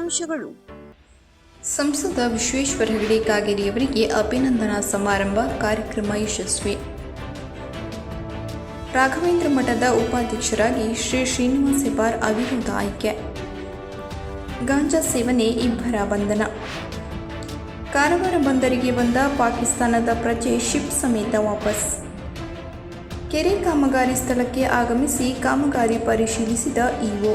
ಮುಖ್ಯಾಂಶಗಳು ಸಂಸದ ವಿಶ್ವೇಶ್ವರ ಹೆಗಡೆ ಕಾಗೇರಿಯವರಿಗೆ ಅಭಿನಂದನಾ ಸಮಾರಂಭ ಕಾರ್ಯಕ್ರಮ ಯಶಸ್ವಿ. ರಾಘವೇಂದ್ರ ಮಠದ ಉಪಾಧ್ಯಕ್ಷರಾಗಿ ಶ್ರೀ ಶ್ರೀನಿವಾಸ ಹೆಬ್ಬಾರ್ ಅವಿರೋಧ ಆಯ್ಕೆ. ಗಾಂಜಾ ಸೇವನೆ ಇಬ್ಬರ ಬಂಧನ. ಕಾರವಾರ ಬಂದರಿಗೆ ಬಂದ ಪಾಕಿಸ್ತಾನದ ಪ್ರಜೆ ಶಿಪ್ ಸಮೇತ ವಾಪಸ್. ಕೆರೆ ಕಾಮಗಾರಿ ಸ್ಥಳಕ್ಕೆ ಆಗಮಿಸಿ ಕಾಮಗಾರಿ ಪರಿಶೀಲಿಸಿದ ಇಒ.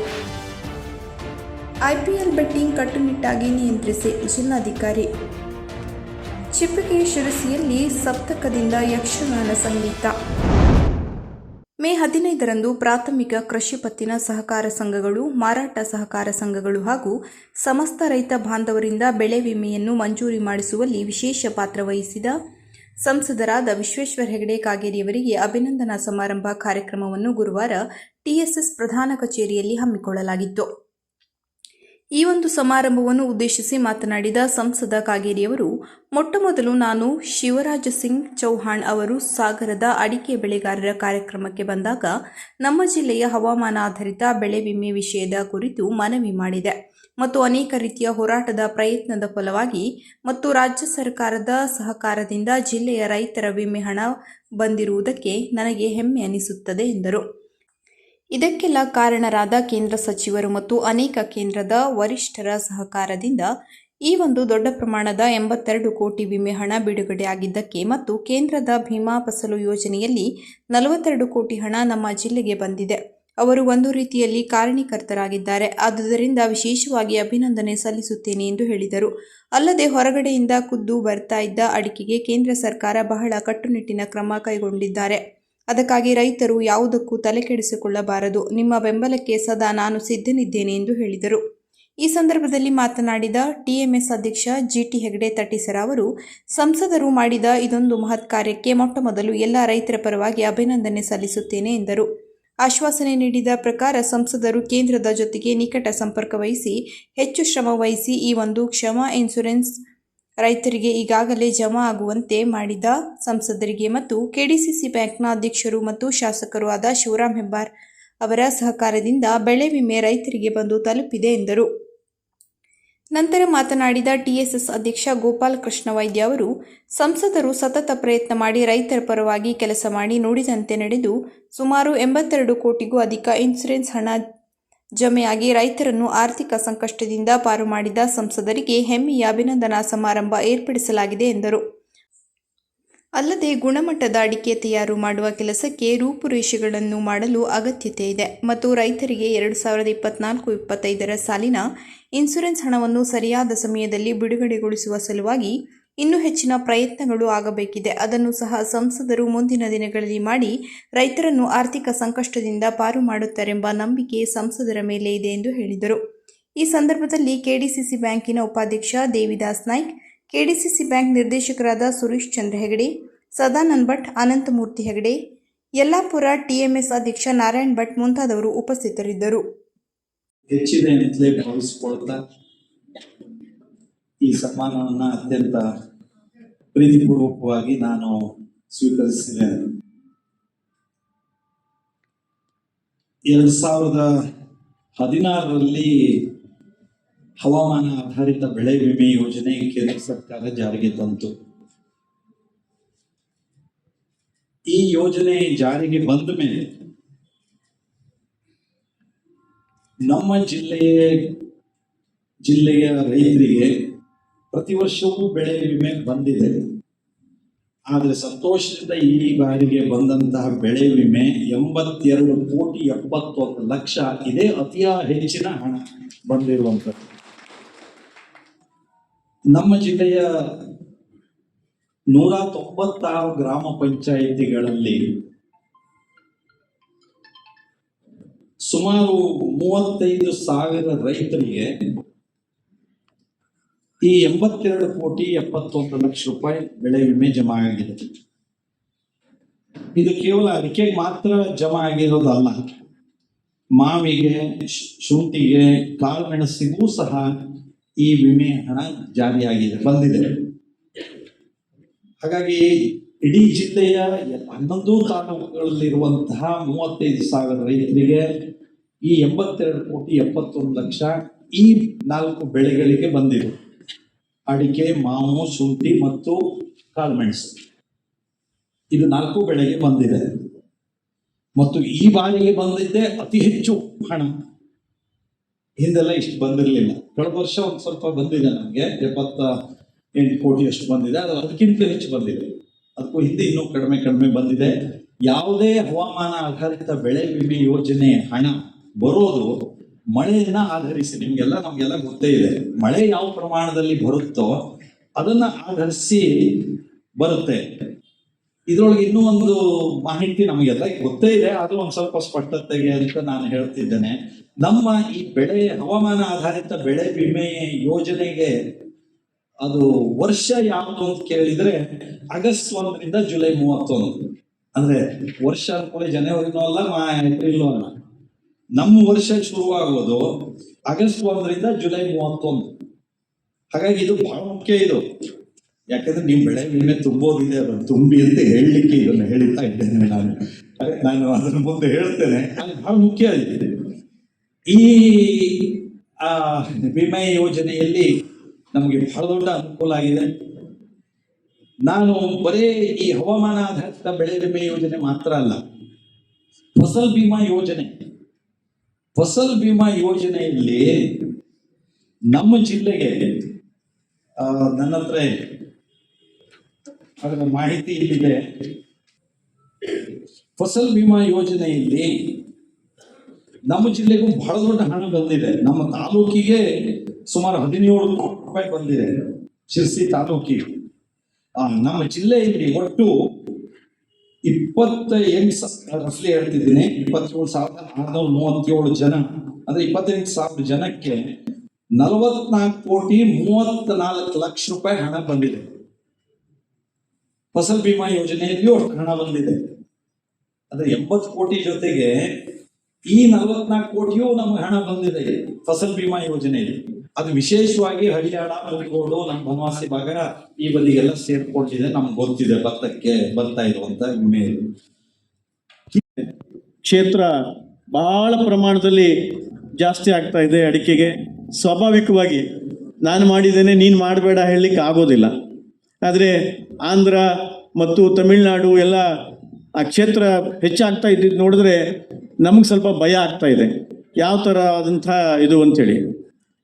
ಐಪಿಎಲ್ ಬೆಟ್ಟಿಂಗ್ ಕಟ್ಟುನಿಟ್ಟಾಗಿ ನಿಯಂತ್ರಿಸಿ ಜಿಲ್ಲಾಧಿಕಾರಿ. ಚಿಪ್ಪಿಗೆ ಶಿರಸಿಯಲ್ಲಿ ಸಪ್ತಕದಿಂದ ಯಕ್ಷಗಾನ ಸಂಗೀತ. ಮೇ ಹದಿನೈದರಂದು ಪ್ರಾಥಮಿಕ ಕೃಷಿ ಪತ್ತಿನ ಸಹಕಾರ ಸಂಘಗಳು, ಮಾರಾಟ ಸಹಕಾರ ಸಂಘಗಳು ಹಾಗೂ ಸಮಸ್ತ ರೈತ ಬಾಂಧವರಿಂದ ಬೆಳೆ ವಿಮೆಯನ್ನು ಮಂಜೂರಿ ಮಾಡಿಸುವಲ್ಲಿ ವಿಶೇಷ ಪಾತ್ರ ವಹಿಸಿದ ಸಂಸದರಾದ ವಿಶ್ವೇಶ್ವರ ಹೆಗಡೆ ಕಾಗೇರಿಯವರಿಗೆ ಅಭಿನಂದನಾ ಸಮಾರಂಭ ಕಾರ್ಯಕ್ರಮವನ್ನು ಗುರುವಾರ ಟಿಎಸ್ಎಸ್ ಪ್ರಧಾನ ಕಚೇರಿಯಲ್ಲಿ ಹಮ್ಮಿಕೊಳ್ಳಲಾಗಿತ್ತು. ಈ ಒಂದು ಸಮಾರಂಭವನ್ನು ಉದ್ದೇಶಿಸಿ ಮಾತನಾಡಿದ ಸಂಸದ ಕಾಗೇರಿಯವರು, ಮೊಟ್ಟಮೊದಲು ನಾನು ಶಿವರಾಜ ಸಿಂಗ್ ಚೌಹಾಣ್ ಅವರು ಸಾಗರದ ಅಡಿಕೆ ಬೆಳೆಗಾರರ ಕಾರ್ಯಕ್ರಮಕ್ಕೆ ಬಂದಾಗ ನಮ್ಮ ಜಿಲ್ಲೆಯ ಹವಾಮಾನ ಆಧಾರಿತ ಬೆಳೆ ವಿಮೆ ವಿಷಯದ ಕುರಿತು ಮನವಿ ಮಾಡಿದೆ. ಮತ್ತು ಅನೇಕ ರೀತಿಯ ಹೋರಾಟದ ಪ್ರಯತ್ನದ ಫಲವಾಗಿ ಮತ್ತು ರಾಜ್ಯ ಸರ್ಕಾರದ ಸಹಕಾರದಿಂದ ಜಿಲ್ಲೆಯ ರೈತರ ವಿಮೆ ಹಣ ಬಂದಿರುವುದಕ್ಕೆ ನನಗೆ ಹೆಮ್ಮೆ ಅನಿಸುತ್ತದೆ ಎಂದರು. ಇದಕ್ಕೆಲ್ಲ ಕಾರಣರಾದ ಕೇಂದ್ರ ಸಚಿವರು ಮತ್ತು ಅನೇಕ ಕೇಂದ್ರದ ವರಿಷ್ಠರ ಸಹಕಾರದಿಂದ ಈ ಒಂದು ದೊಡ್ಡ ಪ್ರಮಾಣದ ಎಂಬತ್ತೆರಡು ಕೋಟಿ ವಿಮೆ ಹಣ ಬಿಡುಗಡೆಯಾಗಿದ್ದಕ್ಕೆ ಮತ್ತು ಕೇಂದ್ರದ ಭೀಮಾ ಫಸಲು ಯೋಜನೆಯಲ್ಲಿ ನಲವತ್ತೆರಡು ಕೋಟಿ ಹಣ ನಮ್ಮ ಜಿಲ್ಲೆಗೆ ಬಂದಿದೆ. ಅವರು ಒಂದು ರೀತಿಯಲ್ಲಿ ಕಾರಣೀಕರ್ತರಾಗಿದ್ದಾರೆ ಆದುದರಿಂದ ವಿಶೇಷವಾಗಿ ಅಭಿನಂದನೆ ಸಲ್ಲಿಸುತ್ತೇನೆ ಎಂದು ಹೇಳಿದರು. ಅಲ್ಲದೆ ಹೊರಗಡೆಯಿಂದ ಖುದ್ದು ಬರ್ತಾ ಇದ್ದ ಅಡಿಕೆಗೆ ಕೇಂದ್ರ ಸರ್ಕಾರ ಬಹಳ ಕಟ್ಟುನಿಟ್ಟಿನ ಕ್ರಮ ಕೈಗೊಂಡಿದ್ದಾರೆ. ಅದಕ್ಕಾಗಿ ರೈತರು ಯಾವುದಕ್ಕೂ ತಲೆಕೆಡಿಸಿಕೊಳ್ಳಬಾರದು ನಿಮ್ಮ ಬೆಂಬಲಕ್ಕೆ ಸದಾ ನಾನು ಸಿದ್ಧನಿದ್ದೇನೆ ಎಂದು ಹೇಳಿದರು. ಈ ಸಂದರ್ಭದಲ್ಲಿ ಮಾತನಾಡಿದ ಟಿಎಂಎಸ್ ಅಧ್ಯಕ್ಷ ಜಿಟಿ ಹೆಗಡೆ ತಟ್ಟಿಸರ ಅವರು, ಸಂಸದರು ಮಾಡಿದ ಇದೊಂದು ಮಹತ್ ಕಾರ್ಯಕ್ಕೆ ಮೊಟ್ಟಮೊದಲು ಎಲ್ಲ ರೈತರ ಪರವಾಗಿ ಅಭಿನಂದನೆ ಸಲ್ಲಿಸುತ್ತೇನೆ ಎಂದರು. ಆಶ್ವಾಸನೆ ನೀಡಿದ ಪ್ರಕಾರ ಸಂಸದರು ಕೇಂದ್ರದ ಜೊತೆಗೆ ನಿಕಟ ಸಂಪರ್ಕ ವಹಿಸಿ ಹೆಚ್ಚು ಶ್ರಮ ವಹಿಸಿ ಈ ಒಂದು ಕ್ಷಮಾ ಇನ್ಶೂರೆನ್ಸ್ ರೈತರಿಗೆ ಈಗಾಗಲೇ ಜಮಾ ಆಗುವಂತೆ ಮಾಡಿದ ಸಂಸದರಿಗೆ ಮತ್ತು ಕೆಡಿಸಿಸಿ ಬ್ಯಾಂಕ್ನ ಅಧ್ಯಕ್ಷರು ಮತ್ತು ಶಾಸಕರು ಆದ ಶಿವರಾಮ್ ಹೆಬ್ಬಾರ್ ಅವರ ಸಹಕಾರದಿಂದ ಬೆಳೆ ವಿಮೆ ರೈತರಿಗೆ ಬಂದು ತಲುಪಿದೆ ಎಂದರು. ನಂತರ ಮಾತನಾಡಿದ ಟಿಎಸ್ಎಸ್ ಅಧ್ಯಕ್ಷ ಗೋಪಾಲ್ ಕೃಷ್ಣ ವೈದ್ಯ ಅವರು, ಸಂಸದರು ಸತತ ಪ್ರಯತ್ನ ಮಾಡಿ ರೈತರ ಪರವಾಗಿ ಕೆಲಸ ಮಾಡಿ ನೋಡಿದಂತೆ ನಡೆದು ಸುಮಾರು ಎಂಬತ್ತೆರಡು ಕೋಟಿಗೂ ಅಧಿಕ ಇನ್ಸೂರೆನ್ಸ್ ಹಣ ಜಮೆಯಾಗಿ ರೈತರನ್ನು ಆರ್ಥಿಕ ಸಂಕಷ್ಟದಿಂದ ಪಾರು ಮಾಡಿದ ಸಂಸದರಿಗೆ ಹೆಮ್ಮೆಯ ಅಭಿನಂದನಾ ಸಮಾರಂಭ ಏರ್ಪಡಿಸಲಾಗಿದೆ ಎಂದರು. ಅಲ್ಲದೆ ಗುಣಮಟ್ಟದ ಅಡಿಕೆ ತಯಾರು ಮಾಡುವ ಕೆಲಸಕ್ಕೆ ರೂಪುರೇಷೆಗಳನ್ನು ಮಾಡಲು ಅಗತ್ಯತೆ ಇದೆ ಮತ್ತು ರೈತರಿಗೆ ಎರಡು ಸಾವಿರದ ಇಪ್ಪತ್ನಾಲ್ಕು ಇಪ್ಪತ್ತೈದರ ಸಾಲಿನ ಇನ್ಸೂರೆನ್ಸ್ ಹಣವನ್ನು ಸರಿಯಾದ ಸಮಯದಲ್ಲಿ ಬಿಡುಗಡೆಗೊಳಿಸುವ ಸಲುವಾಗಿ ಇನ್ನೂ ಹೆಚ್ಚಿನ ಪ್ರಯತ್ನಗಳು ಆಗಬೇಕಿದೆ. ಅದನ್ನು ಸಹ ಸಂಸದರು ಮುಂದಿನ ದಿನಗಳಲ್ಲಿ ಮಾಡಿ ರೈತರನ್ನು ಆರ್ಥಿಕ ಸಂಕಷ್ಟದಿಂದ ಪಾರು ಮಾಡುತ್ತಾರೆಂಬ ನಂಬಿಕೆ ಸಂಸದರ ಮೇಲೆ ಇದೆ ಎಂದು ಹೇಳಿದರು. ಈ ಸಂದರ್ಭದಲ್ಲಿ ಕೆಡಿಸಿಸಿ ಬ್ಯಾಂಕಿನ ಉಪಾಧ್ಯಕ್ಷ ದೇವಿದಾಸ್ ನಾಯ್ಕ್, ಕೆಡಿಸಿಸಿ ಬ್ಯಾಂಕ್ ನಿರ್ದೇಶಕರಾದ ಸುರೇಶ್ ಚಂದ್ರ ಹೆಗಡೆ, ಸದಾನಂದ್ ಭಟ್, ಅನಂತಮೂರ್ತಿ ಹೆಗಡೆ, ಯಲ್ಲಾಪುರ ಟಿಎಂಎಸ್ ಅಧ್ಯಕ್ಷ ನಾರಾಯಣ್ ಭಟ್ ಮುಂತಾದವರು ಉಪಸ್ಥಿತರಿದ್ದರು. ಈ ಸನ್ಮಾನವನ್ನ ಅತ್ಯಂತ ಪ್ರೀತಿಪೂರ್ವಕವಾಗಿ ನಾನು ಸ್ವೀಕರಿಸಿದ್ದೇನೆ ಎರಡ್ ಸಾವಿರದ ಹದಿನಾರರಲ್ಲಿ ಹವಾಮಾನ ಆಧಾರಿತ ಬೆಳೆ ವಿಮೆ ಯೋಜನೆ ಕೇಂದ್ರ ಸರ್ಕಾರ ಜಾರಿಗೆ ತಂತು. ಈ ಯೋಜನೆ ಜಾರಿಗೆ ಬಂದ ಮೇಲೆ ನಮ್ಮ ಜಿಲ್ಲೆಯ ಜಿಲ್ಲೆಯ ರೈತರಿಗೆ ಪ್ರತಿ ವರ್ಷವೂ ಬೆಳೆ ವಿಮೆ ಬಂದಿದೆ. ಆದರೆ ಸಂತೋಷದಿಂದ ಈ ಬಾರಿಗೆ ಬಂದಂತಹ ಬೆಳೆ ವಿಮೆ ಎಂಬತ್ತೆರಡು ಕೋಟಿ ಎಪ್ಪತ್ತೊಂದು ಲಕ್ಷ ಇದೇ. ಅತಿಯ ಹೆಚ್ಚಿನ ಹಣ ಬಂದಿರುವಂಥದ್ದು. ನಮ್ಮ ಜಿಲ್ಲೆಯ ನೂರ ತೊಂಬತ್ತಾರು ಗ್ರಾಮ ಪಂಚಾಯಿತಿಗಳಲ್ಲಿ ಸುಮಾರು ಮೂವತ್ತೈದು ಸಾವಿರ ರೈತರಿಗೆ ಈ ಎಂಬತ್ತೆರಡು ಕೋಟಿ ಎಪ್ಪತ್ತೊಂದು ಲಕ್ಷ ರೂಪಾಯಿ ಬೆಳೆ ವಿಮೆ ಜಮಾ ಆಗಿದೆ ಇದು ಕೇವಲ ಅಡಿಕೆಗೆ ಮಾತ್ರ ಜಮಾ ಆಗಿರೋದಲ್ಲ. ಮಾವಿಗೆ ಶುಂಠಿಗೆ, ಕಾಳುಮೆಣಸಿಗೂ ಸಹ ಈ ವಿಮೆ ಹಣ ಜಾರಿಯಾಗಿದೆ, ಬಂದಿದೆ. ಹಾಗಾಗಿ ಇಡೀ ಜಿಲ್ಲೆಯ ಹನ್ನೊಂದು ತಾಲೂಕುಗಳಲ್ಲಿರುವಂತಹ ಮೂವತ್ತೈದು ಸಾವಿರ ರೈತರಿಗೆ ಈ ಎಂಬತ್ತೆರಡು ಕೋಟಿ ಎಪ್ಪತ್ತೊಂದು ಲಕ್ಷ ಈ ನಾಲ್ಕು ಬೆಳೆಗಳಿಗೆ ಬಂದಿದೆ. ಅಡಿಕೆ, ಮಾವು ಶುಂಠಿ ಮತ್ತು ಕಾಳುಮೆಣಸು ಇದು ನಾಲ್ಕು ಬೆಳೆಗೆ ಬಂದಿದೆ. ಮತ್ತು ಈ ಬಾರಿಗೆ ಬಂದಿದ್ದೆ ಅತಿ ಹೆಚ್ಚು ಹಣ. ಹಿಂದೆಲ್ಲ ಇಷ್ಟು ಬಂದಿರಲಿಲ್ಲ. ಕಳೆದ ವರ್ಷ ಒಂದು ಸ್ವಲ್ಪ ಬಂದಿದೆ ನಮಗೆ. ಎಪ್ಪತ್ತ ಎಂಟು ಕೋಟಿ ಅಷ್ಟು ಬಂದಿದೆ. ಅದು ಅದಕ್ಕಿಂತ ಹೆಚ್ಚು ಬಂದಿದೆ. ಅದಕ್ಕೂ ಹಿಂದೆ ಇನ್ನೂ ಕಡಿಮೆ ಕಡಿಮೆ ಬಂದಿದೆ. ಯಾವುದೇ ಹವಾಮಾನ ಆಧಾರಿತ ಬೆಳೆ ವಿಮೆ ಯೋಜನೆ ಹಣ ಬರೋದು ಮಳೆಯನ್ನ ಆಧರಿಸಿ, ನಿಮ್ಗೆಲ್ಲ, ನಮ್ಗೆಲ್ಲ ಗೊತ್ತೇ ಇದೆ. ಮಳೆ ಯಾವ ಪ್ರಮಾಣದಲ್ಲಿ ಬರುತ್ತೋ ಅದನ್ನ ಆಧರಿಸಿ ಬರುತ್ತೆ. ಇದ್ರೊಳಗೆ ಇನ್ನೂ ಒಂದು ಮಾಹಿತಿ ನಮಗೆಲ್ಲ ಗೊತ್ತೇ ಇದೆ, ಆದ್ರೂ ಒಂದು ಸ್ವಲ್ಪ ಸ್ಪಷ್ಟತೆಗೆ ಅಂತ ನಾನು ಹೇಳ್ತಿದ್ದೇನೆ. ನಮ್ಮ ಈ ಬೆಳೆ, ಹವಾಮಾನ ಆಧಾರಿತ ಬೆಳೆ ವಿಮೆ ಯೋಜನೆಗೆ ಅದು ವರ್ಷ ಯಾವುದು ಅಂತ ಕೇಳಿದ್ರೆ ಆಗಸ್ಟ್ ಒಂದರಿಂದ ಜುಲೈ ಮೂವತ್ತೊಂದು. ಅಂದ್ರೆ ವರ್ಷ ಅನ್ಕೊಳ್ಳಿ, ಜನವರಿನೂ ಅಲ್ಲ, ಮಾ ಏಪ್ರಿಲ್ ಅಲ್ಲ. ನಮ್ಮ ವರ್ಷ ಶುರುವಾಗೋದು ಆಗಸ್ಟ್ ಒಂದರಿಂದ ಜುಲೈ ಮೂವತ್ತೊಂದು. ಹಾಗಾಗಿ ಇದು ಬಹಳ ಮುಖ್ಯ ಇದು. ಯಾಕಂದ್ರೆ ನೀವು ಬೆಳೆ ವಿಮೆ ತುಂಬೋದಿದೆ ಅದನ್ನು ತುಂಬಿ ಅಂತ ಹೇಳಲಿಕ್ಕೆ ಇದನ್ನು ಹೇಳ್ತಾ ಇದ್ದೇನೆ ನಾನು. ನಾನು ಅದನ್ನ ಮುಂದೆ ಹೇಳ್ತೇನೆ. ಅದು ಬಹಳ ಮುಖ್ಯ ಆಗಿದೆ ಈ, ಆ, ವಿಮೆ ಯೋಜನೆಯಲ್ಲಿ ನಮಗೆ ಬಹಳ ದೊಡ್ಡ ಅನುಕೂಲ ಆಗಿದೆ. ನಾನು ಬರೇ ಈ ಹವಾಮಾನ ಆಧಾರಿತ ಬೆಳೆ ವಿಮೆ ಯೋಜನೆ ಮಾತ್ರ ಅಲ್ಲ, ಫಸಲ್ ಬಿಮಾ ಯೋಜನೆ. ಫಸಲ್ ಬಿಮಾ ಯೋಜನೆಯಲ್ಲಿ ನಮ್ಮ ಜಿಲ್ಲೆಗೆ ನನ್ನ ಹತ್ರ ಅದರ ಮಾಹಿತಿ ಇಲ್ಲಿದೆ. ಫಸಲ್ ಬಿಮಾ ಯೋಜನೆಯಲ್ಲಿ ನಮ್ಮ ಜಿಲ್ಲೆಗೂ ಬಹಳ ದೊಡ್ಡ ಹಣ ಬಂದಿದೆ. ನಮ್ಮ ತಾಲೂಕಿಗೆ ಸುಮಾರು ಹದಿನೇಳು ಕೋಟಿ ರೂಪಾಯಿ ಬಂದಿದೆ. ಶಿರ್ಸಿ ತಾಲೂಕಿಗೆ. ನಮ್ಮ ಜಿಲ್ಲೆಯಲ್ಲಿ ಒಟ್ಟು ಇಪ್ಪತ್ತ ಎಂಟು ರಫ್ಲಿ ಹೇಳ್ತಿದ್ದೀನಿ. ಇಪ್ಪತ್ತೇಳು ಸಾವಿರದ ಆರ್ನೂರ ಮೂವತ್ತೇಳು ಜನ. ಅಂದ್ರೆ ಇಪ್ಪತ್ತೆಂಟು ಸಾವಿರ ಜನಕ್ಕೆ ನಲವತ್ನಾಲ್ಕು ಕೋಟಿ ಮೂವತ್ನಾಲ್ಕು ಲಕ್ಷ ರೂಪಾಯಿ ಹಣ ಬಂದಿದೆ. ಫಸಲ್ ಬಿಮಾ ಯೋಜನೆಯಲ್ಲಿಯೂ ಅಷ್ಟು ಹಣ ಬಂದಿದೆ. ಅಂದ್ರೆ ಎಂಬತ್ತು ಕೋಟಿ ಜೊತೆಗೆ ಈ ನಲವತ್ನಾಲ್ಕು ಕೋಟಿಯೂ ನಮ್ಗೆ ಹಣ ಬಂದಿದೆ ಫಸಲ್ ಬಿಮಾ ಯೋಜನೆಯಲ್ಲಿ. ಅದು ವಿಶೇಷವಾಗಿ ಹರಿಯಾಣ ಕೋಳಿಗೋಡು ನಮ್ಮ ಬನವಾಸಿ ಭಾಗ ಈ ಬದಿಗೆಲ್ಲ ಸೇರ್ಕೊಂಡಿದೆ, ನಮ್ಗೆ ಗೊತ್ತಿದೆ ಭತ್ತಕ್ಕೆ ಬರ್ತಾ ಇರುವಂತ ಮೇಲು. ಕ್ಷೇತ್ರ ಬಹಳ ಪ್ರಮಾಣದಲ್ಲಿ ಜಾಸ್ತಿ ಆಗ್ತಾ ಇದೆ ಅಡಿಕೆಗೆ. ಸ್ವಾಭಾವಿಕವಾಗಿ ನಾನು ಮಾಡಿದ್ದೇನೆ, ನೀನು ಮಾಡಬೇಡ ಹೇಳಲಿಕ್ಕೆ ಆಗೋದಿಲ್ಲ. ಆದರೆ ಆಂಧ್ರ ಮತ್ತು ತಮಿಳುನಾಡು ಎಲ್ಲ ಆ ಕ್ಷೇತ್ರ ಹೆಚ್ಚಾಗ್ತಾ ಇದ್ದಿದ್ದು ನೋಡಿದ್ರೆ ನಮಗೆ ಸ್ವಲ್ಪ ಭಯ ಆಗ್ತಾ ಇದೆ. ಯಾವ ಥರ ಆದಂಥ ಇದು ಅಂಥೇಳಿ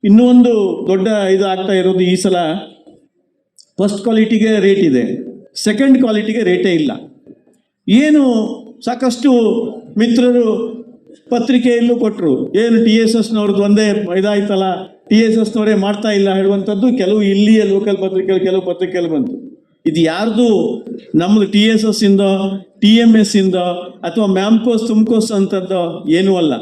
ಇನ್ನೂ ಒಂದು ದೊಡ್ಡ ಇದು ಆಗ್ತಾ ಇರೋದು ಈ ಸಲ ಫಸ್ಟ್ ಕ್ವಾಲಿಟಿಗೆ ರೇಟ್ ಇದೆ. ಸೆಕೆಂಡ್ ಕ್ವಾಲಿಟಿಗೆ ರೇಟೇ ಇಲ್ಲ. ಏನು ಸಾಕಷ್ಟು ಮಿತ್ರರು ಪತ್ರಿಕೆಯಲ್ಲೂ ಕೊಟ್ಟರು ಏನು ಟಿ ಎಸ್ ಎಸ್ನವ್ರದ್ದು ಒಂದೇ ಇದಾಯ್ತಲ್ಲ ಟಿ ಎಸ್ ಎಸ್ನವರೇ ಮಾಡ್ತಾ ಇಲ್ಲ ಹೇಳುವಂಥದ್ದು ಕೆಲವು ಇಲ್ಲಿಯ ಲೋಕಲ್ ಪತ್ರಿಕೆಗಳು, ಕೆಲವು ಪತ್ರಿಕೆಗಳು ಬಂತು. ಇದು ಯಾರ್ದು? ನಮ್ಮದು ಟಿ ಎಸ್ ಎಸ್ ಇಂದ ಟಿ ಎಂ ಎಸ್ ಇಂದ ಅಥವಾ ಮ್ಯಾಮ್ಕೋಸ್ ತುಮ್ಕೋಸ್ ಅಂತದ್ದು ಏನೂ ಅಲ್ಲ.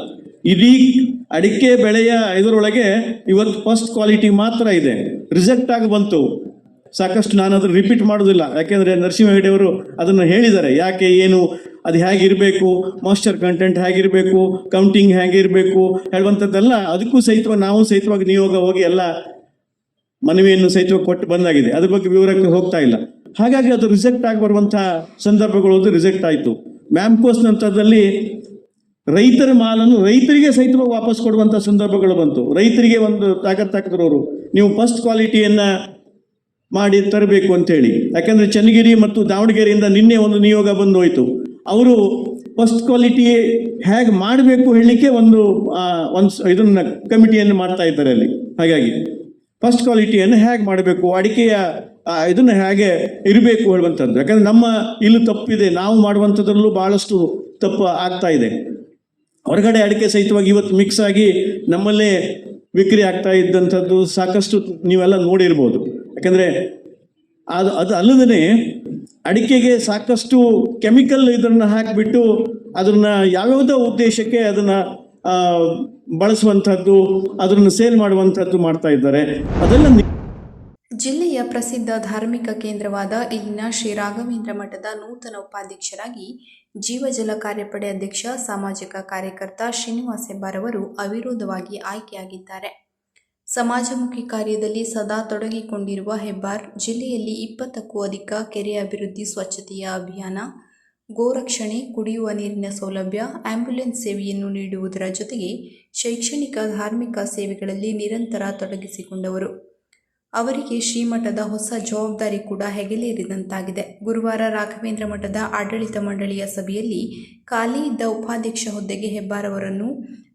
ಇಡೀ ಅಡಿಕೆ ಬೆಳೆಯ ಇದರೊಳಗೆ ಇವತ್ತು ಫಸ್ಟ್ ಕ್ವಾಲಿಟಿ ಮಾತ್ರ ಇದೆ. ರಿಜೆಕ್ಟ್ ಆಗಿ ಬಂತು. ಸಾಕಷ್ಟು ನಾನು ಅದನ್ನು ರಿಪೀಟ್ ಮಾಡೋದಿಲ್ಲ. ಯಾಕೆಂದರೆ ನರಸಿಂಹ ಅವರು ಅದನ್ನು ಹೇಳಿದ್ದಾರೆ. ಯಾಕೆ, ಏನು, ಅದು ಹೇಗಿರಬೇಕು ಮಾಸ್ಟರ್ ಕಂಟೆಂಟ್ ಹೇಗಿರಬೇಕು ಕೌಂಟಿಂಗ್ ಹೇಗಿರಬೇಕು, ಹೇಳುವಂಥದ್ದೆಲ್ಲ ಅದಕ್ಕೂ ಸಹಿತ ನಾವು ಸಹಿತವಾಗಿ ನಿಯೋಗ ಹೋಗಿ ಎಲ್ಲ ಮನವಿಯನ್ನು ಸಹಿತವಾಗಿ ಕೊಟ್ಟು ಬಂದಾಗಿದೆ. ಅದ್ರ ಬಗ್ಗೆ ವಿವರಕ್ಕೆ ಹೋಗ್ತಾ ಇಲ್ಲ. ಹಾಗಾಗಿ ಅದು ರಿಜೆಕ್ಟ್ ಆಗಿ ಬರುವಂತಹ ಸಂದರ್ಭಗಳು ರಿಜೆಕ್ಟ್ ಆಯಿತು. ನಂತರದಲ್ಲಿ ರೈತರ ಮಾಲನ್ನು ರೈತರಿಗೆ ಸಹಿತವಾಗಿ ವಾಪಸ್ ಕೊಡುವಂಥ ಸಂದರ್ಭಗಳು ಬಂತು. ರೈತರಿಗೆ ಒಂದು ತಾಕತ್ ಅವರು, ನೀವು ಫಸ್ಟ್ ಕ್ವಾಲಿಟಿಯನ್ನು ಮಾಡಿ ತರಬೇಕು ಅಂತೇಳಿ. ಯಾಕಂದರೆ ಚನ್ನಗಿರಿ ಮತ್ತು ದಾವಣಗೆರೆಯಿಂದ ನಿನ್ನೆ ಒಂದು ನಿಯೋಗ ಬಂದು ಹೋಯಿತು ಅವರು ಫಸ್ಟ್ ಕ್ವಾಲಿಟಿ ಹೇಗೆ ಮಾಡಬೇಕು ಹೇಳಲಿಕ್ಕೆ ಒಂದು ಒಂದು ಇದನ್ನು ಕಮಿಟಿಯನ್ನು ಮಾಡ್ತಾ ಇದ್ದಾರೆ ಅಲ್ಲಿ. ಹಾಗಾಗಿ ಫಸ್ಟ್ ಕ್ವಾಲಿಟಿಯನ್ನು ಹೇಗೆ ಮಾಡಬೇಕು, ಅಡಿಕೆಯ ಇದನ್ನು ಹೇಗೆ ಇರಬೇಕು ಹೇಳುವಂಥದ್ದು ಯಾಕಂದರೆ ನಮ್ಮ ಇಲ್ಲಿ ತಪ್ಪಿದೆ, ನಾವು ಮಾಡುವಂಥದ್ರಲ್ಲೂ ಭಾಳಷ್ಟು ತಪ್ಪು ಆಗ್ತಾ ಇದೆ. ಹೊರಗಡೆ ಅಡಿಕೆ ಸಹಿತವಾಗಿ ಇವತ್ತು ಮಿಕ್ಸ್ ಆಗಿ ನಮ್ಮಲ್ಲೇ ವಿಕ್ರಿ ಆಗ್ತಾ ಇದ್ದಂಥದ್ದು ಸಾಕಷ್ಟು ನೀವೆಲ್ಲ ನೋಡಿರ್ಬೋದು. ಯಾಕಂದರೆ ಅದು ಅದು ಅಲ್ಲದೇ ಅಡಿಕೆಗೆ ಸಾಕಷ್ಟು ಕೆಮಿಕಲ್ ಇದನ್ನು ಹಾಕಿಬಿಟ್ಟು ಅದನ್ನು ಯಾವ್ಯಾವುದೋ ಉದ್ದೇಶಕ್ಕೆ ಅದನ್ನು ಬಳಸುವಂಥದ್ದು, ಅದನ್ನು ಸೇಲ್ ಮಾಡುವಂಥದ್ದು ಮಾಡ್ತಾ ಇದ್ದಾರೆ. ಅದೆಲ್ಲ ಜಿಲ್ಲೆಯ ಪ್ರಸಿದ್ಧ ಧಾರ್ಮಿಕ ಕೇಂದ್ರವಾದ ಇಲ್ಲಿನ ಶ್ರೀ ರಾಘವೇಂದ್ರ ಮಠದ ನೂತನ ಉಪಾಧ್ಯಕ್ಷರಾಗಿ ಜೀವಜಲ ಕಾರ್ಯಪಡೆ ಅಧ್ಯಕ್ಷ, ಸಾಮಾಜಿಕ ಕಾರ್ಯಕರ್ತ ಶ್ರೀನಿವಾಸ್ ಹೆಬ್ಬಾರವರು ಅವಿರೋಧವಾಗಿ ಆಯ್ಕೆಯಾಗಿದ್ದಾರೆ. ಸಮಾಜಮುಖಿ ಕಾರ್ಯದಲ್ಲಿ ಸದಾ ತೊಡಗಿಕೊಂಡಿರುವ ಹೆಬ್ಬಾರ್, ಜಿಲ್ಲೆಯಲ್ಲಿ ಇಪ್ಪತ್ತಕ್ಕೂ ಅಧಿಕ ಕೆರೆ ಅಭಿವೃದ್ಧಿ ಸ್ವಚ್ಛತೆಯ ಅಭಿಯಾನ, ಗೋರಕ್ಷಣೆ, ಕುಡಿಯುವ ನೀರಿನ ಸೌಲಭ್ಯ, ಆಂಬ್ಯುಲೆನ್ಸ್ ಸೇವೆಯನ್ನು ನೀಡುವುದರ ಜೊತೆಗೆ ಶೈಕ್ಷಣಿಕ, ಧಾರ್ಮಿಕ ಸೇವೆಗಳಲ್ಲಿ ನಿರಂತರ ತೊಡಗಿಸಿಕೊಂಡವರು. ಅವರಿಗೆ ಶ್ರೀಮಠದ ಹೊಸ ಜವಾಬ್ದಾರಿ ಕೂಡ ಹೆಗಲೇರಿದಂತಾಗಿದೆ. ಗುರುವಾರ ರಾಘವೇಂದ್ರ ಮಠದ ಆಡಳಿತ ಮಂಡಳಿಯ ಸಭೆಯಲ್ಲಿ ಖಾಲಿ ಇದ್ದ ಉಪಾಧ್ಯಕ್ಷ ಹುದ್ದೆಗೆ ಹೆಬ್ಬಾರವರನ್ನು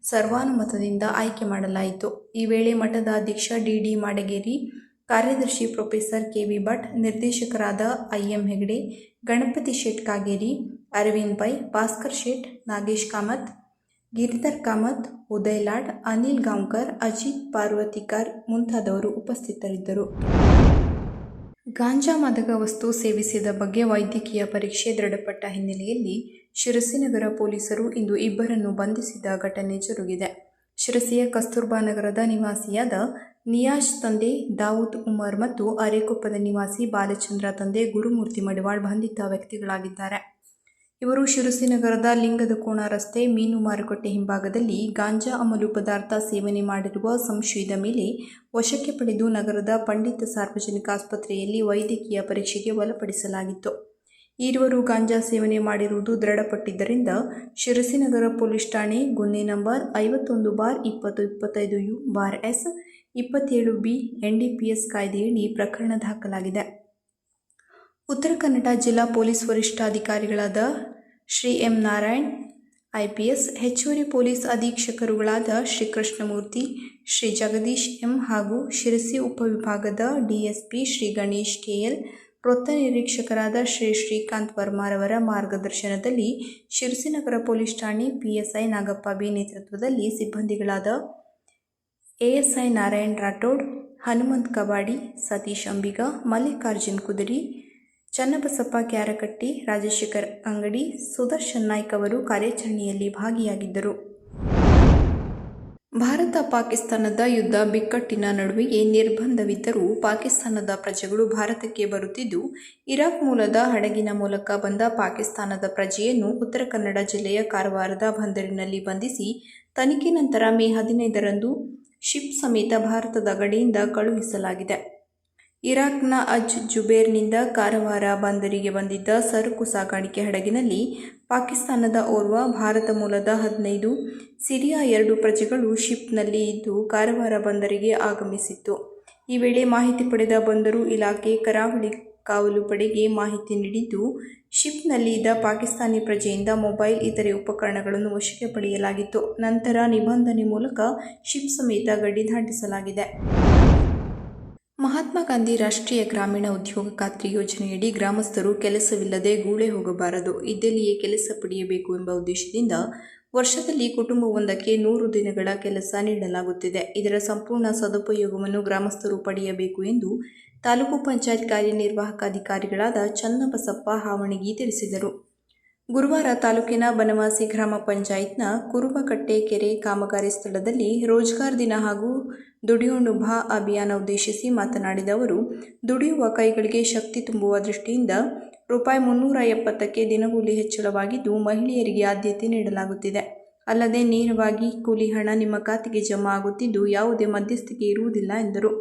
ಸರ್ವಾನುಮತದಿಂದ ಆಯ್ಕೆ ಮಾಡಲಾಯಿತು. ಈ ವೇಳೆ ಮಠದ ಅಧ್ಯಕ್ಷ ಡಿಡಿ ಮಾಡಗೇರಿ, ಕಾರ್ಯದರ್ಶಿ ಪ್ರೊಫೆಸರ್ ಕೆವಿ ಭಟ್, ನಿರ್ದೇಶಕರಾದ ಐಎಂ ಹೆಗಡೆ, ಗಣಪತಿ ಶೇಟ್ ಕಾಗೇರಿ, ಅರವಿಂದ್ ಪೈ, ಭಾಸ್ಕರ್ ಶೇಟ್, ನಾಗೇಶ್ ಕಾಮತ್ ಗಿರಿಧರ್ ಕಾಮತ್ ಉದಯ್ ಲಾಡ್ ಅನಿಲ್ ಗಾಂವ್ಕರ್, ಅಜಿತ್ ಪಾರ್ವತಿಕರ್ ಮುಂತಾದವರು ಉಪಸ್ಥಿತರಿದ್ದರು. ಗಾಂಜಾ ಮಾದಕ ವಸ್ತು ಸೇವಿಸಿದ ಬಗ್ಗೆ ವೈದ್ಯಕೀಯ ಪರೀಕ್ಷೆ ದೃಢಪಟ್ಟ ಹಿನ್ನೆಲೆಯಲ್ಲಿ ಶಿರಸಿನಗರ ಪೊಲೀಸರು ಇಂದು ಇಬ್ಬರನ್ನು ಬಂಧಿಸಿದ ಘಟನೆ ಜರುಗಿದೆ. ಶಿರಸಿಯ ಕಸ್ತೂರ್ಬಾ ನಗರದ ನಿವಾಸಿಯಾದ ನಿಯಾಜ್ ತಂದೆ ದಾವೂದ್ ಉಮರ್ ಮತ್ತು ಅರೇಕೊಪ್ಪದ ನಿವಾಸಿ ಬಾಲಚಂದ್ರ ತಂದೆ ಗುರುಮೂರ್ತಿ ಮಡಿವಾಳ್ ಬಂಧಿತ ವ್ಯಕ್ತಿಗಳಾಗಿದ್ದಾರೆ. ಇವರು ಶಿರಸಿನಗರದ ಲಿಂಗದ ಕೋಣ ರಸ್ತೆ ಮೀನು ಮಾರುಕಟ್ಟೆ ಹಿಂಭಾಗದಲ್ಲಿ ಗಾಂಜಾ ಅಮಲು ಪದಾರ್ಥ ಸೇವನೆ ಮಾಡಿರುವ ಸಂಶಯದ ಮೇಲೆ ವಶಕ್ಕೆ ಪಡೆದು ನಗರದ ಪಂಡಿತ ಸಾರ್ವಜನಿಕ ಆಸ್ಪತ್ರೆಯಲ್ಲಿ ವೈದ್ಯಕೀಯ ಪರೀಕ್ಷೆಗೆ ಒಳಪಡಿಸಲಾಗಿತ್ತು. ಈರುವರು ಗಾಂಜಾ ಸೇವನೆ ಮಾಡಿರುವುದು ದೃಢಪಟ್ಟಿದ್ದರಿಂದ ಶಿರಸಿನಗರ ಪೊಲೀಸ್ ಠಾಣೆ ಗುನ್ನೆ ನಂಬರ್ ಐವತ್ತೊಂದು ಬಾರ್ ಇಪ್ಪತ್ತು ಇಪ್ಪತ್ತೈದು ಯು ಬಾರ್ ಎಸ್ ಇಪ್ಪತ್ತೇಳು ಬಿ ಎನ್ಡಿಪಿಎಸ್ ಕಾಯ್ದೆಯಡಿ ಪ್ರಕರಣ ದಾಖಲಾಗಿದೆ. ಉತ್ತರ ಕನ್ನಡ ಜಿಲ್ಲಾ ಪೊಲೀಸ್ ವರಿಷ್ಠಾಧಿಕಾರಿಗಳಾದ ಶ್ರೀ ಎಂ ನಾರಾಯಣ್ ಐಪಿಎಸ್ ಹೆಚ್ಚುವರಿ ಪೊಲೀಸ್ ಅಧೀಕ್ಷಕರುಗಳಾದ ಶ್ರೀ ಕೃಷ್ಣಮೂರ್ತಿ, ಶ್ರೀ ಜಗದೀಶ್ ಎಂ ಹಾಗೂ ಶಿರಸಿ ಉಪವಿಭಾಗದ ಡಿಎಸ್ಪಿ ಶ್ರೀ ಗಣೇಶ್ ಕೆಎಲ್ ವೃತ್ತ ನಿರೀಕ್ಷಕರಾದ ಶ್ರೀ ಶ್ರೀಕಾಂತ್ ವರ್ಮಾರವರ ಮಾರ್ಗದರ್ಶನದಲ್ಲಿ ಶಿರಸಿ ನಗರ ಪೊಲೀಸ್ ಠಾಣೆ ಪಿಎಸ್ಐ ನಾಗಪ್ಪ ಬಿ ನೇತೃತ್ವದಲ್ಲಿ ಸಿಬ್ಬಂದಿಗಳಾದ ಎಎಸ್ಐ ನಾರಾಯಣ್ ರಾಠೋಡ್, ಹನುಮಂತ್ ಕಬಾಡಿ, ಸತೀಶ್ ಅಂಬಿಗ, ಮಲ್ಲಿಕಾರ್ಜುನ್ ಕುದುರಿ ಚನ್ನಬಸಪ್ಪ ಕ್ಯಾರಕಟ್ಟಿ, ರಾಜಶೇಖರ್ ಅಂಗಡಿ ಸುದರ್ಶನ್ ನಾಯ್ಕ್ ಅವರು ಕಾರ್ಯಾಚರಣೆಯಲ್ಲಿ ಭಾಗಿಯಾಗಿದ್ದರು. ಭಾರತ ಪಾಕಿಸ್ತಾನದ ಯುದ್ಧ ಬಿಕ್ಕಟ್ಟಿನ ನಡುವೆಯೇ ನಿರ್ಬಂಧವಿದ್ದರೂ ಪಾಕಿಸ್ತಾನದ ಪ್ರಜೆಗಳು ಭಾರತಕ್ಕೆ ಬರುತ್ತಿದ್ದು, ಇರಾಕ್ ಮೂಲದ ಹಡಗಿನ ಮೂಲಕ ಬಂದ ಪಾಕಿಸ್ತಾನದ ಪ್ರಜೆಯನ್ನು ಉತ್ತರ ಕನ್ನಡ ಜಿಲ್ಲೆಯ ಕಾರವಾರದ ಬಂದರಿನಲ್ಲಿ ಬಂಧಿಸಿ, ತನಿಖೆ ನಂತರ ಮೇ ಹದಿನೈದರಂದು ಶಿಪ್ ಸಮೇತ ಭಾರತದ ಗಡಿಯಿಂದ ಕಳುಹಿಸಲಾಗಿದೆ. ಇರಾಕ್ನ ಅಜ್ ಜುಬೇರ್ನಿಂದ ಕಾರವಾರ ಬಂದರಿಗೆ ಬಂದಿದ್ದ ಸರಕು ಸಾಗಾಣಿಕೆ ಹಡಗಿನಲ್ಲಿ ಪಾಕಿಸ್ತಾನದ ಓರ್ವ ಭಾರತ ಮೂಲದ ಹದಿನೈದು, ಸಿರಿಯಾ ಎರಡು ಪ್ರಜೆಗಳು ಶಿಪ್ನಲ್ಲಿ ಇದ್ದು ಕಾರವಾರ ಬಂದರಿಗೆ ಆಗಮಿಸಿತ್ತು. ಈ ವೇಳೆ ಮಾಹಿತಿ ಪಡೆದ ಬಂದರು ಇಲಾಖೆ ಕರಾವಳಿ ಕಾವಲು ಪಡೆಗೆ ಮಾಹಿತಿ ನೀಡಿದ್ದು, ಶಿಪ್ನಲ್ಲಿ ಇದ್ದ ಪಾಕಿಸ್ತಾನಿ ಪ್ರಜೆಯಿಂದ ಮೊಬೈಲ್, ಇತರೆ ಉಪಕರಣಗಳನ್ನು ವಶಕ್ಕೆ ಪಡೆಯಲಾಗಿತ್ತು. ನಂತರ ನಿಬಂಧನೆ ಮೂಲಕ ಶಿಪ್ ಸಮೇತ ಗಡಿ ದಾಟಿಸಲಾಗಿದೆ. ಮಹಾತ್ಮ ಗಾಂಧಿ ರಾಷ್ಟ್ರೀಯ ಗ್ರಾಮೀಣ ಉದ್ಯೋಗ ಖಾತ್ರಿ ಯೋಜನೆಯಡಿ ಗ್ರಾಮಸ್ಥರು ಕೆಲಸವಿಲ್ಲದೆ ಗೂಳೆ ಹೋಗಬಾರದು. ಇದ್ದಲ್ಲಿಯೇ ಕೆಲಸ ಪಡೆಯಬೇಕು ಎಂಬ ಉದ್ದೇಶದಿಂದ ವರ್ಷದಲ್ಲಿ ಕುಟುಂಬವೊಂದಕ್ಕೆ ನೂರು ದಿನಗಳ ಕೆಲಸ ನೀಡಲಾಗುತ್ತಿದೆ. ಇದರ ಸಂಪೂರ್ಣ ಸದುಪಯೋಗವನ್ನು ಗ್ರಾಮಸ್ಥರು ಪಡೆಯಬೇಕು ಎಂದು ತಾಲೂಕು ಪಂಚಾಯತ್ ಕಾರ್ಯನಿರ್ವಾಹಕ ಅಧಿಕಾರಿಗಳಾದ ಚನ್ನಬಸಪ್ಪ ಹಾವಣಗಿ ತಿಳಿಸಿದರು. ಗುರುವಾರ ತಾಲೂಕಿನ ಬನವಾಸಿ ಗ್ರಾಮ ಪಂಚಾಯತ್ನ ಕುರುಬಕಟ್ಟೆ ಕೆರೆ ಕಾಮಗಾರಿ ಸ್ಥಳದಲ್ಲಿ ರೋಜ್ಗಾರ್ ದಿನ ಹಾಗೂ ದುಡಿಯೋಣು ಭಾ ಅಭಿಯಾನ ಉದ್ದೇಶಿಸಿ ಮಾತನಾಡಿದ ಅವರು, ದುಡಿಯುವ ಕೈಗಳಿಗೆ ಶಕ್ತಿ ತುಂಬುವ ದೃಷ್ಟಿಯಿಂದ ರೂಪಾಯಿ ಮುನ್ನೂರ ಎಪ್ಪತ್ತಕ್ಕೆ ದಿನಗೂಲಿ ಹೆಚ್ಚಳವಾಗಿದ್ದು ಮಹಿಳೆಯರಿಗೆ ಆದ್ಯತೆ ನೀಡಲಾಗುತ್ತಿದೆ. ಅಲ್ಲದೆ ನೇರವಾಗಿ ಕೂಲಿ ಹಣ ನಿಮ್ಮ ಖಾತೆಗೆ ಜಮಾ ಆಗುತ್ತಿದ್ದು ಯಾವುದೇ ಮಧ್ಯಸ್ಥಿಕೆ ಇರುವುದಿಲ್ಲ ಎಂದರು.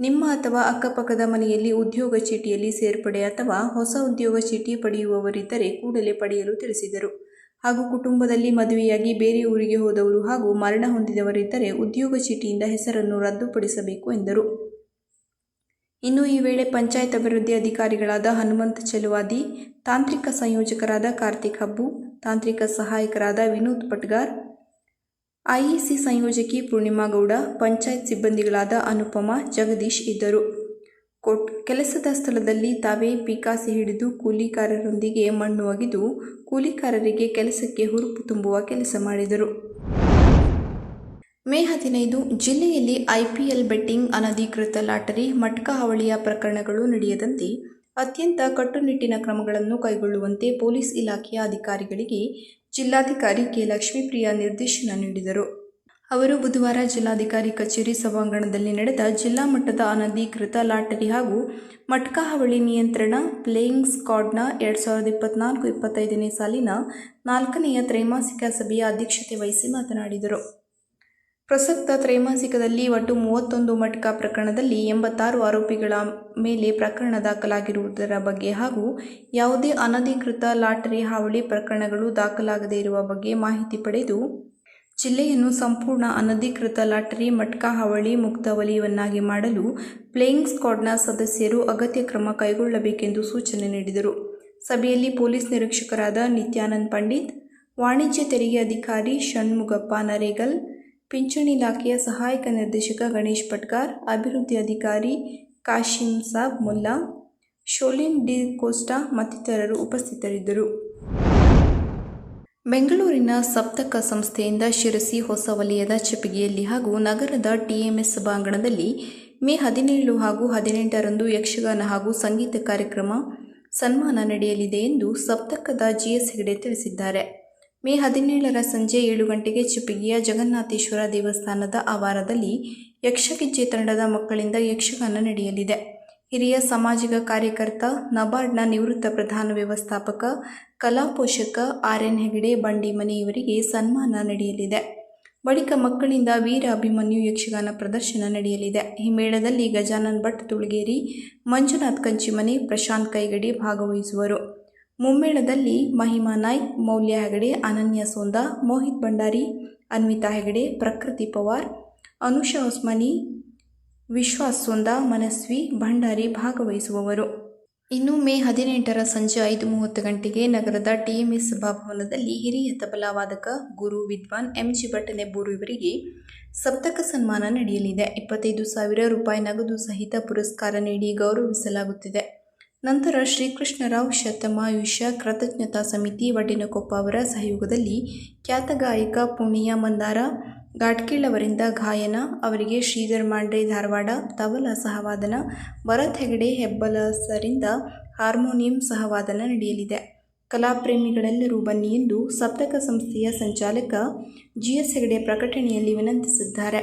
ನಿಮ್ಮ ಅಥವಾ ಅಕ್ಕಪಕ್ಕದ ಮನೆಯಲ್ಲಿ ಉದ್ಯೋಗ ಚೀಟಿಯಲ್ಲಿ ಸೇರ್ಪಡೆ ಅಥವಾ ಹೊಸ ಉದ್ಯೋಗ ಚೀಟಿ ಪಡೆಯುವವರಿದ್ದರೆ ಕೂಡಲೇ ಪಡೆಯಲು ತಿಳಿಸಿದರು. ಹಾಗೂ ಕುಟುಂಬದಲ್ಲಿ ಮದುವೆಯಾಗಿ ಬೇರೆ ಊರಿಗೆ ಹೋದವರು ಹಾಗೂ ಮರಣ ಹೊಂದಿದವರಿದ್ದರೆ ಉದ್ಯೋಗ ಚೀಟಿಯಿಂದ ಹೆಸರನ್ನು ರದ್ದುಪಡಿಸಬೇಕು ಎಂದರು. ಇನ್ನು ಈ ವೇಳೆ ಪಂಚಾಯತ್ ಅಭಿವೃದ್ಧಿ ಅಧಿಕಾರಿಗಳಾದ ಹನುಮಂತ ಚೆಲುವಾದಿ, ತಾಂತ್ರಿಕ ಸಂಯೋಜಕರಾದ ಕಾರ್ತಿಕ್ ಹಬ್ಬು, ತಾಂತ್ರಿಕ ಸಹಾಯಕರಾದ ವಿನೋದ್ ಪಟ್ಗಾರ್ ಐಇಸಿ ಸಂಯೋಜಕಿ ಪೂರ್ಣಿಮಾ ಗೌಡ, ಪಂಚಾಯತ್ ಸಿಬ್ಬಂದಿಗಳಾದ ಅನುಪಮ, ಜಗದೀಶ್ ಇದ್ದರು. ಕೊಟ್ ಕೆಲಸದ ಸ್ಥಳದಲ್ಲಿ ತಾವೇ ಪಿಕಾಸಿ ಹಿಡಿದು ಕೂಲಿಕಾರರೊಂದಿಗೆ ಮಣ್ಣು ಒಗೆದು ಕೂಲಿಕಾರರಿಗೆ ಕೆಲಸಕ್ಕೆ ಹುರುಪು ತುಂಬುವ ಕೆಲಸ ಮಾಡಿದರು. ಮೇ ಹದಿನೈದು, ಜಿಲ್ಲೆಯಲ್ಲಿ ಐಪಿಎಲ್ ಬೆಟ್ಟಿಂಗ್ ಅನಧಿಕೃತ ಲಾಟರಿ, ಮಟ್ಕಾ ಹಾವಳಿಯ ಪ್ರಕರಣಗಳು ನಡೆಯದಂತೆ ಅತ್ಯಂತ ಕಟ್ಟುನಿಟ್ಟಿನ ಕ್ರಮಗಳನ್ನು ಕೈಗೊಳ್ಳುವಂತೆ ಪೊಲೀಸ್ ಇಲಾಖೆಯ ಅಧಿಕಾರಿಗಳಿಗೆ ಜಿಲ್ಲಾಧಿಕಾರಿ ಕೆ. ಲಕ್ಷ್ಮೀಪ್ರಿಯಾ ನಿರ್ದೇಶನ ನೀಡಿದರು. ಅವರು ಬುಧವಾರ ಜಿಲ್ಲಾಧಿಕಾರಿ ಕಚೇರಿ ಸಭಾಂಗಣದಲ್ಲಿ ನಡೆದ ಜಿಲ್ಲಾ ಮಟ್ಟದ ಅನಧಿಕೃತ ಲಾಟರಿ ಹಾಗೂ ಮಟ್ಕಾ ಹವಳಿ ನಿಯಂತ್ರಣ ಪ್ಲೇಯಿಂಗ್ ಸ್ಕಾಡ್ನ ಎರಡು ಸಾವಿರದ ಇಪ್ಪತ್ನಾಲ್ಕು ಇಪ್ಪತ್ತೈದನೇ ಸಾಲಿನ ನಾಲ್ಕನೆಯ ತ್ರೈಮಾಸಿಕ ಸಭೆಯ ಅಧ್ಯಕ್ಷತೆ ವಹಿಸಿ ಮಾತನಾಡಿದರು. ಪ್ರಸಕ್ತ ತ್ರೈಮಾಸಿಕದಲ್ಲಿ ಒಟ್ಟು ಮೂವತ್ತೊಂದು ಮಟ್ಕಾ ಪ್ರಕರಣದಲ್ಲಿ ಎಂಬತ್ತಾರು ಆರೋಪಿಗಳ ಮೇಲೆ ಪ್ರಕರಣ ದಾಖಲಾಗಿರುವುದರ ಬಗ್ಗೆ ಹಾಗೂ ಯಾವುದೇ ಅನಧಿಕೃತ ಲಾಟರಿ ಹಾವಳಿ ಪ್ರಕರಣಗಳು ದಾಖಲಾಗದೇ ಇರುವ ಬಗ್ಗೆ ಮಾಹಿತಿ ಪಡೆದು ಜಿಲ್ಲೆಯನ್ನು ಸಂಪೂರ್ಣ ಅನಧಿಕೃತ ಲಾಟರಿ ಮಟ್ಕಾ ಹಾವಳಿ ಮುಕ್ತ ವಲಯವನ್ನಾಗಿ ಮಾಡಲು ಪ್ಲೇಯಿಂಗ್ ಸ್ಕ್ವಾಡ್ನ ಸದಸ್ಯರು ಅಗತ್ಯ ಕ್ರಮ ಕೈಗೊಳ್ಳಬೇಕೆಂದು ಸೂಚನೆ ನೀಡಿದರು. ಸಭೆಯಲ್ಲಿ ಪೊಲೀಸ್ ನಿರೀಕ್ಷಕರಾದ ನಿತ್ಯಾನಂದ್ ಪಂಡಿತ್, ವಾಣಿಜ್ಯ ತೆರಿಗೆ ಅಧಿಕಾರಿ ಷಣ್ಮುಗಪ್ಪ ನರೇಗಲ್ ಪಿಂಚಣಿ ಇಲಾಖೆಯ ಸಹಾಯಕ ನಿರ್ದೇಶಕ ಗಣೇಶ್ ಪಟ್ಕಾರ್, ಅಭಿವೃದ್ಧಿ ಅಧಿಕಾರಿ ಕಾಶಿಂ ಸಾಬ್ ಮುಲ್ಲಾ, ಶೋಲಿನ್ ಡಿ ಕೋಸ್ಟಾ ಮತ್ತಿತರರು ಉಪಸ್ಥಿತರಿದ್ದರು. ಬೆಂಗಳೂರಿನ ಸಪ್ತಕ ಸಂಸ್ಥೆಯಿಂದ ಶಿರಸಿ ಹೊಸ ವಲಯದ ಚಪಿಗೆಯಲ್ಲಿ ಹಾಗೂ ನಗರದ ಟಿಎಂಎಸ್ ಸಭಾಂಗಣದಲ್ಲಿ ಮೇ ಹದಿನೇಳು ಹಾಗೂ ಹದಿನೆಂಟರಂದು ಯಕ್ಷಗಾನ ಹಾಗೂ ಸಂಗೀತ ಕಾರ್ಯಕ್ರಮ ಸನ್ಮಾನ ನಡೆಯಲಿದೆ ಎಂದು ಸಪ್ತಕದ ಜಿಎಸ್ ಹೆಗಡೆ ತಿಳಿಸಿದ್ದಾರೆ. ಮೇ ಹದಿನೇಳರ ಸಂಜೆ ಏಳು ಗಂಟೆಗೆ ಚಿಪಿಗೆಯ ಜಗನ್ನಾಥೇಶ್ವರ ದೇವಸ್ಥಾನದ ಆವಾರದಲ್ಲಿ ಯಕ್ಷಗಿಜ್ಜೆ ತಂಡದ ಮಕ್ಕಳಿಂದ ಯಕ್ಷಗಾನ ನಡೆಯಲಿದೆ. ಹಿರಿಯ ಸಾಮಾಜಿಕ ಕಾರ್ಯಕರ್ತ, ನಬಾರ್ಡ್ನ ನಿವೃತ್ತ ಪ್ರಧಾನ ವ್ಯವಸ್ಥಾಪಕ, ಕಲಾ ಪೋಷಕ ಆರ್ ಎನ್ ಹೆಗಡೆ ಬಂಡಿಮನಿ ಇವರಿಗೆ ಸನ್ಮಾನ ನಡೆಯಲಿದೆ. ಬಳಿಕ ಮಕ್ಕಳಿಂದ ವೀರ ಅಭಿಮನ್ಯು ಯಕ್ಷಗಾನ ಪ್ರದರ್ಶನ ನಡೆಯಲಿದೆ. ಈ ಮೇಳದಲ್ಲಿ ಗಜಾನನ್ ಭಟ್ ತುಳಗೇರಿ, ಮಂಜುನಾಥ್ ಕಂಚಿಮನೆ, ಪ್ರಶಾಂತ್ ಕೈಗಡಿ ಭಾಗವಹಿಸುವರು. ಮುಮ್ಮೇಳದಲ್ಲಿ ಮಹಿಮಾ ನಾಯ್ಕ್, ಮೌಲ್ಯ ಹೆಗಡೆ, ಅನನ್ಯ ಸೋಂದ, ಮೋಹಿತ್ ಭಂಡಾರಿ, ಅನ್ವಿತಾ ಹೆಗಡೆ, ಪ್ರಕೃತಿ ಪವಾರ್, ಅನುಷಾ ಉಸ್ಮಾನಿ ವಿಶ್ವಾಸ್ ಸೋಂದ, ಮನಸ್ವಿ, ಭಂಡಾರಿ ಭಾಗವಹಿಸುವವರು. ಇನ್ನು ಮೇ ಹದಿನೆಂಟರ ಸಂಜೆ ಐದು ಮೂವತ್ತು ಗಂಟೆಗೆ ನಗರದ ಟಿಎಂಎಸ್ ಸಭಾಭವನದಲ್ಲಿ ಹಿರಿಯ ತಬಲಾ ವಾದಕ ಗುರು ವಿದ್ವಾನ್ ಎಂಜಿ ಭಟ್ ನೆಬ್ಬೂರು ಇವರಿಗೆ ಸಪ್ತಕ ಸನ್ಮಾನ ನಡೆಯಲಿದೆ. ಇಪ್ಪತ್ತೈದು ಸಾವಿರ ರೂಪಾಯಿ ನಗದು ಸಹಿತ ಪುರಸ್ಕಾರ ನೀಡಿ ಗೌರವಿಸಲಾಗುತ್ತಿದೆ. ನಂತರ ಶ್ರೀಕೃಷ್ಣರಾವ್ ಶತಮಾಯುಷ್ಯ ಕೃತಜ್ಞತಾ ಸಮಿತಿ ವಡ್ಡಿನಕೊಪ್ಪ ಅವರ ಸಹಯೋಗದಲ್ಲಿ ಖ್ಯಾತ ಗಾಯಕ ಪುಣಿಯ ಮಂದಾರ ಘಾಟ್ಕೀಳ್ ಅವರಿಂದ ಗಾಯನ, ಅವರಿಗೆ ಶ್ರೀಧರ್ ಮಾಂಡ್ರೆ ಧಾರವಾಡ, ತಬಲ ಸಹವಾದನ, ಭರತ್ ಹೆಗಡೆ ಹೆಬ್ಬಲಸರಿಂದ ಹಾರ್ಮೋನಿಯಂ ಸಹವಾದನ ನಡೆಯಲಿದೆ. ಕಲಾಪ್ರೇಮಿಗಳೆಲ್ಲರೂ ಬನ್ನಿ ಎಂದು ಸಪ್ತಕ ಸಂಸ್ಥೆಯ ಸಂಚಾಲಕ ಜಿಎಸ್ ಹೆಗಡೆ ಪ್ರಕಟಣೆಯಲ್ಲಿ ವಿನಂತಿಸಿದ್ದಾರೆ.